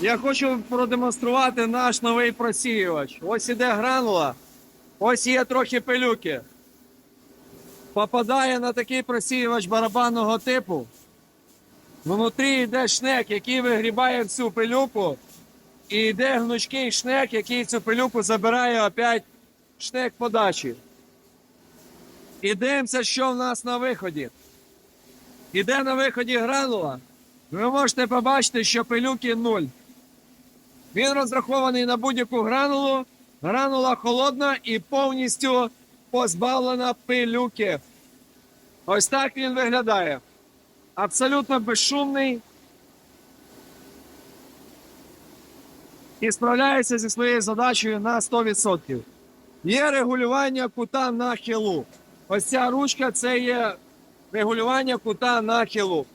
Я хочу продемонструвати наш новий просіювач. Ось іде гранула, ось є трохи пилюки. Попадає на такий просіювач барабанного типу. Внутрі йде шнек, який вигрібає всю пилюку. І йде гнучкий шнек, який цю пилюку забирає опять шнек подачі. І дивимося, що в нас на виході. Іде на виході гранула. Ви можете побачити, що пилюки нуль. Він розрахований на будь-яку гранулу. Гранула холодна і повністю позбавлена пилюки. Ось так він виглядає. Абсолютно безшумний. І справляється зі своєю задачею на 100%. Є регулювання кута нахилу. Ось ця ручка це є регулювання кута нахилу.